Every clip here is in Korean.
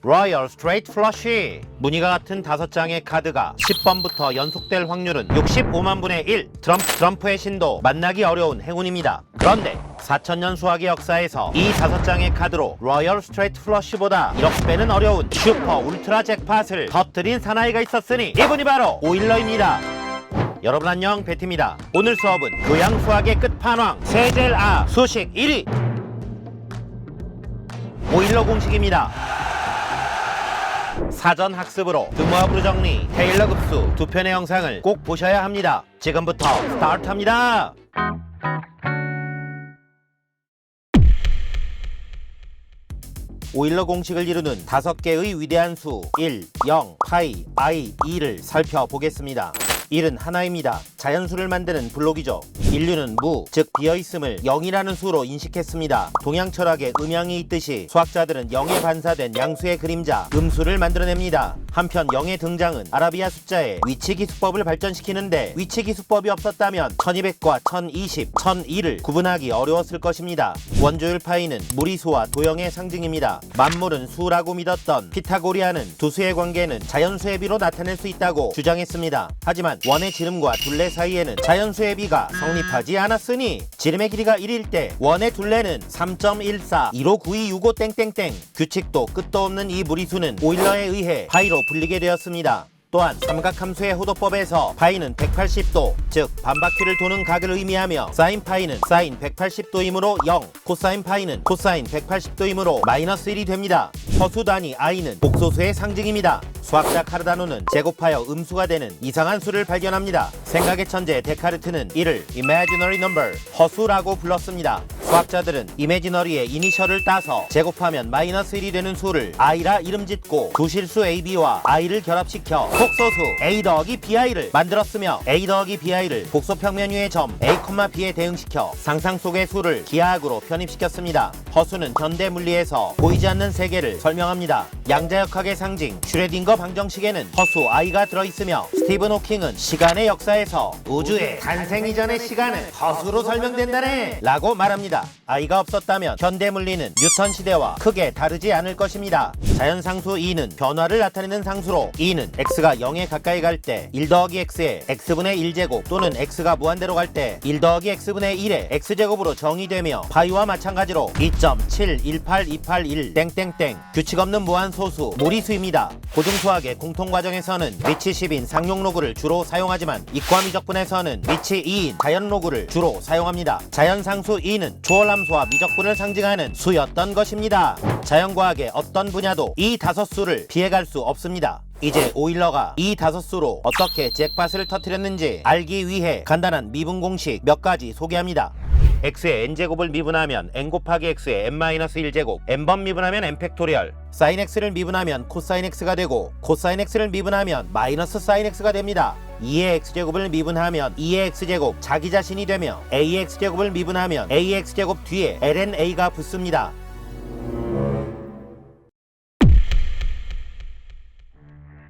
로열 스트레이트 플러시 무늬가 같은 다섯 장의 카드가 10번부터 연속될 확률은 65만 분의 1 트럼프 트럼프의 신도 만나기 어려운 행운입니다. 그런데 4천년 수학의 역사에서 이 다섯 장의 카드로 로열 스트레이트 플러시보다 1억 배는 어려운 슈퍼 울트라 잭팟을 터뜨린 사나이가 있었으니 이분이 바로 오일러입니다. 여러분 안녕 베티입니다. 오늘 수업은 교양 수학의 끝판왕 세젤 아 수식 1위. 오일러 공식입니다 사전 학습으로 드모아브루 정리, 테일러 급수 두 편의 영상을 꼭 보셔야 합니다. 지금부터 스타트합니다. 오일러 공식을 이루는 다섯 개의 위대한 수 1, 0, 파이, i, 2를 살펴보겠습니다. 1은 하나입니다. 자연수를 만드는 블록이죠. 인류는 무, 즉 비어있음을 0이라는 수로 인식했습니다. 동양 철학에 음양이 있듯이 수학자들은 0에 반사된 양수의 그림자, 음수를 만들어냅니다. 한편 0의 등장은 아라비아 숫자의 위치 기수법을 발전시키는데 위치 기수법이 없었다면 1200과 1020, 1002를 구분하기 어려웠을 것입니다. 원조율 파이는 무리수와 도형의 상징입니다. 만물은 수라고 믿었던 피타고리아는 두 수의 관계는 자연수의 비로 나타낼 수 있다고 주장했습니다. 하지만 원의 지름과 둘레 사이에는 자연수의 비가 성립하지 않았으니 지름의 길이가 1일 때 원의 둘레는 3.14 159265 땡땡땡 규칙도 끝도 없는 이 무리수는 오일러에 의해 파이로 불리게 되었습니다. 또한 삼각함수의 호도법에서 파이는 180도, 즉 반바퀴를 도는 각을 의미하며 사인 파이는 사인 180도이므로 0, 코사인 파이는 코사인 180도이므로 마이너스 1이 됩니다. 허수 단위 i는 복소수의 상징입니다. 수학자 카르다노는 제곱하여 음수가 되는 이상한 수를 발견합니다. 생각의 천재 데카르트는 이를 imaginary number, 허수라고 불렀습니다. 수학자들은 이미지너리의 이니셜을 따서 제곱하면 마이너스 1이 되는 수를 i라 이름 짓고 두 실수 ab와 i를 결합시켜 복소수 a 더하기 bi를 만들었으며 a 더하기 bi를 복소 평면 위의 점 a, b에 대응시켜 상상 속의 수를 기하학으로 편입시켰습니다. 허수는 현대 물리에서 보이지 않는 세계를 설명합니다. 양자역학의 상징 슈레딩거 방정식에는 허수 i가 들어있으며 스티븐 호킹은 시간의 역사에서 우주의 탄생 이전의 시간은 허수로 설명된다네 라고 말합니다. i가 없었다면 현대 물리는 뉴턴 시대와 크게 다르지 않을 것입니다. 자연상수 2는 변화를 나타내는 상수로 2는 x가 0에 가까이 갈 때 1 더하기 x에 x분의 1제곱 또는 x가 무한대로 갈 때 1 더하기 x분의 1에 x제곱으로 정의되며 파이와 마찬가지로 2.718281 땡땡땡 규칙 없는 무한 소수 무리수입니다. 고등수 학의 공통 과정에서는 위치 10인 상용 로그를 주로 사용하지만 이과 미 적분에서는 위치 2인 자연 로그를 주로 사용합니다. 자연 상수 2는 초월함수와 미적분을 상징하는 수였던 것입니다. 자연과학의 어떤 분야도 이 다섯 수를 피해갈 수 없습니다. 이제 오일러가 이 다섯 수로 어떻게 잭팟을 터뜨렸는지 알기 위해 간단한 미분 공식 몇 가지 소개합니다. X의 n제곱을 미분하면 n 곱하기 x의 n-1제곱. N번 미분하면 n 팩토리얼. Sin x를 미분하면 코사인 x가 되고 코사인 x를 미분하면 마이너스 사인 x가 됩니다. 2의 x제곱을 미분하면 2의 x제곱 자기 자신이 되며 a의 x제곱을 미분하면 a의 x제곱 뒤에 lna가 붙습니다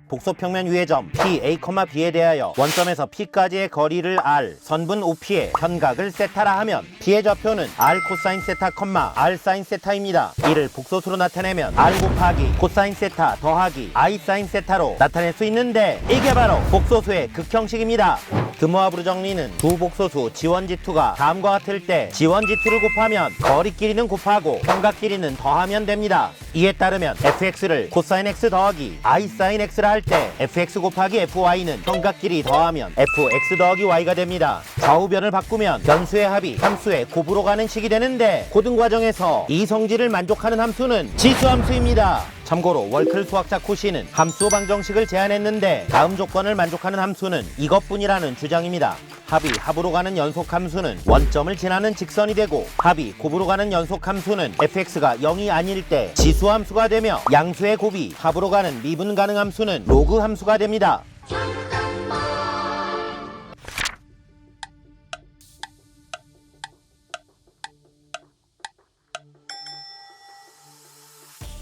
복소평면 위의 점 P, A, B에 대하여 원점에서 P까지의 거리를 R, 선분 OP에 현각을 세타라 하면 P의 좌표는 R 코사인 세타, R 사인 세타입니다. 이를 복소수로 나타내면 R 곱하기 코사인 세타 더하기 I 사인 세타로 나타낼 수 있는데 이게 바로 복소수의 극형식입니다. 드모아브루 정리는 두 복소수 지원지2가 다음과 같을 때 지원지2를 곱하면 거리 길이는 곱하고 현각 길이는 더하면 됩니다. 이에 따르면 fx를 코사인 x 더하기 i 사인 x라 할 때 fx 곱하기 fy는 길이 더하면 fx 더하기 y가 됩니다. 좌우변을 바꾸면 변수의 합이 함수의 곱으로 가는 식이 되는데 고등 과정에서 이 성질을 만족하는 함수는 지수 함수입니다. 참고로 월클 수학자 코시는 함수 방정식을 제안했는데 다음 조건을 만족하는 함수는 이것뿐이라는 주장입니다. 합이 합으로 가는 연속 함수는 원점을 지나는 직선이 되고 합이 곱으로 가는 연속 함수는 fx가 0이 아닐 때 지수 함수가 되며 양수의 곱이 합으로 가는 미분 가능 함수는 로그 함수가 됩니다.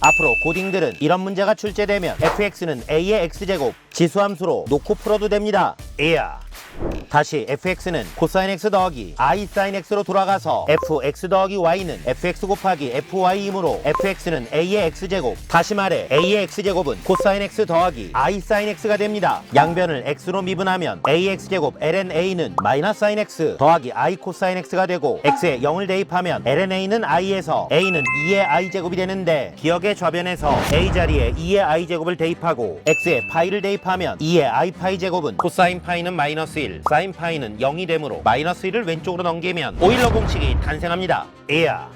앞으로 고딩들은 이런 문제가 출제되면 fx는 a의 x제곱 지수함수로 놓고 풀어도 됩니다. 이야. 다시 fx는 코사인 x 더하기 i 사인 x로 돌아가서 fx 더하기 y는 fx 곱하기 fy이므로 fx는 a의 x제곱 다시 말해 a의 x제곱은 코사인 x 더하기 i 사인 x가 됩니다. 양변을 x로 미분하면 ax제곱 ln a는 마이너스 사인 x 더하기 i 코사인 x가 되고 x에 0을 대입하면 ln a는 i에서 a는 2의 i 제곱이 되는데 기억의 좌변에서 a 자리에 2의 i 제곱을 대입하고 x에 파이를 대입하면 2의 i 파이 제곱은 코사인 파이는 마이너스 1, 사인 파이는 0이 되므로 마이너스 1을 왼쪽으로 넘기면 오일러 공식이 탄생합니다. 에야.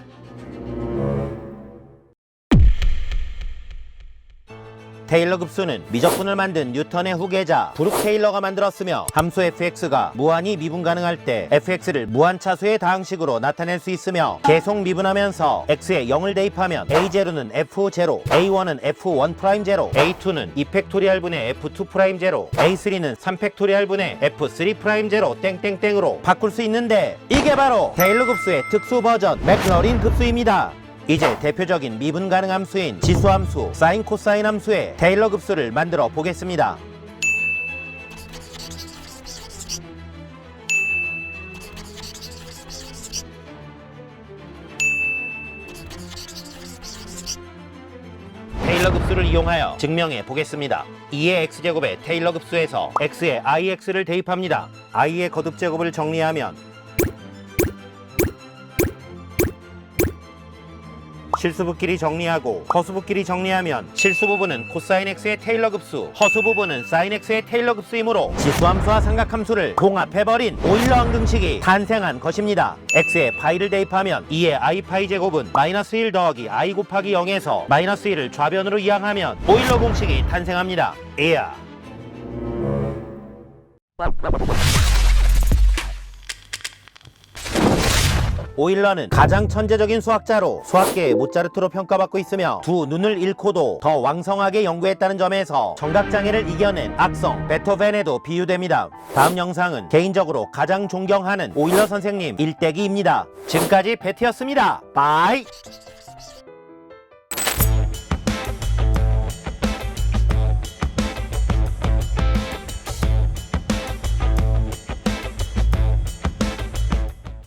테일러 급수는 미적분을 만든 뉴턴의 후계자 브룩 테일러가 만들었으며 함수 fx가 무한히 미분 가능할 때 fx를 무한 차수의 다항식으로 나타낼 수 있으며 계속 미분하면서 x에 0을 대입하면 a0는 f0, a1은 f1 제로, a2는 2팩토리얼 분의 f2 제로, a3는 3팩토리얼 분의 f3 제로 땡땡땡으로 바꿀 수 있는데 이게 바로 테일러 급수의 특수 버전 맥러린 급수입니다. 이제 대표적인 미분 가능 함수인 지수함수, 사인 코사인 함수의 테일러 급수를 만들어 보겠습니다. 테일러 급수를 이용하여 증명해 보겠습니다. 2의 x제곱의 테일러 급수에서 x에 ix를 대입합니다. i의 거듭 제곱을 정리하면 실수부끼리 정리하고 허수부끼리 정리하면 실수 부분은 코사인 x의 테일러 급수, 허수 부분은 사인 x의 테일러 급수이므로 지수함수와 삼각함수를 봉합해버린 오일러 항등식이 탄생한 것입니다. x에 파이를 대입하면 2의 i 파이 제곱은 마이너스 1 더하기 i 곱하기 0에서 마이너스 1을 좌변으로 이항하면 오일러 공식이 탄생합니다. 에야. 오일러는 가장 천재적인 수학자로 수학계의 모차르트로 평가받고 있으며 두 눈을 잃고도 더 왕성하게 연구했다는 점에서 청각장애를 이겨낸 악성 베토벤에도 비유됩니다. 다음 영상은 개인적으로 가장 존경하는 오일러 선생님 일대기입니다. 지금까지 베티였습니다. 바이!